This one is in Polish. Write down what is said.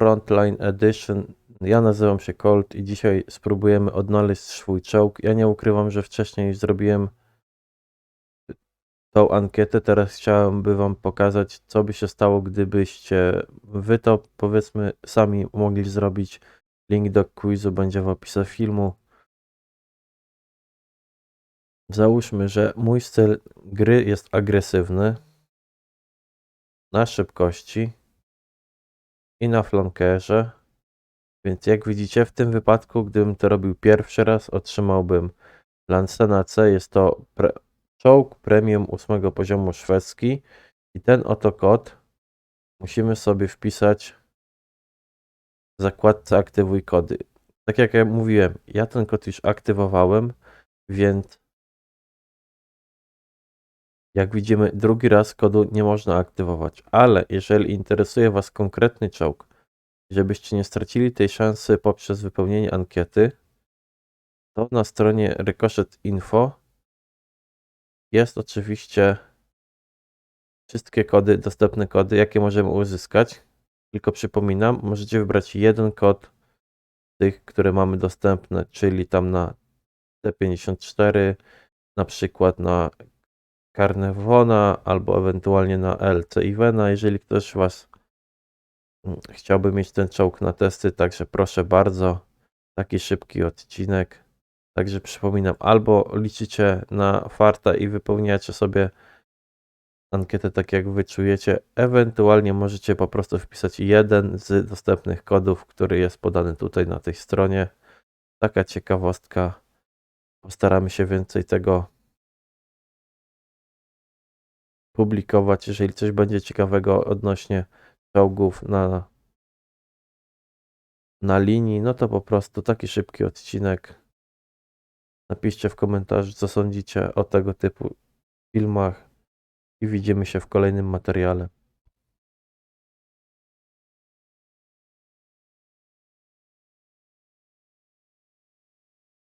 Frontline Edition. Ja nazywam się Colt i dzisiaj spróbujemy odnaleźć swój czołg. Ja nie ukrywam, że wcześniej zrobiłem tą ankietę. Teraz chciałem by wam pokazać, co by się stało, gdybyście wy to powiedzmy sami mogli zrobić. Link do quizu będzie w opisie filmu. Załóżmy, że mój styl gry jest agresywny na szybkości i na flankerze. Więc jak widzicie, w tym wypadku, gdybym to robił pierwszy raz, otrzymałbym Lancena C. Jest to pre czołg premium 8 poziomu szwedzki. I ten oto kod musimy sobie wpisać w zakładce aktywuj kody. Tak jak ja mówiłem, ja ten kod już aktywowałem, więc jak widzimy, drugi raz kodu nie można aktywować, ale jeżeli interesuje Was konkretny czołg, żebyście nie stracili tej szansy poprzez wypełnienie ankiety, to na stronie Ricochet Info jest oczywiście wszystkie kody, dostępne kody, jakie możemy uzyskać. Tylko przypominam, możecie wybrać jeden kod tych, które mamy dostępne, czyli tam na T54, na przykład na Carnevona albo ewentualnie na LC Ivena, jeżeli ktoś Was mm, chciałby mieć ten czołg na testy, także proszę bardzo, taki szybki odcinek. Także przypominam, albo liczycie na farta i wypełniacie sobie ankietę tak jak wy czujecie, ewentualnie możecie po prostu wpisać jeden z dostępnych kodów, który jest podany tutaj na tej stronie. Taka ciekawostka. Postaramy się więcej tego publikować, jeżeli coś będzie ciekawego odnośnie czołgów na, na linii, no to po prostu taki szybki odcinek. Napiszcie w komentarzu, co sądzicie o tego typu filmach i widzimy się w kolejnym materiale.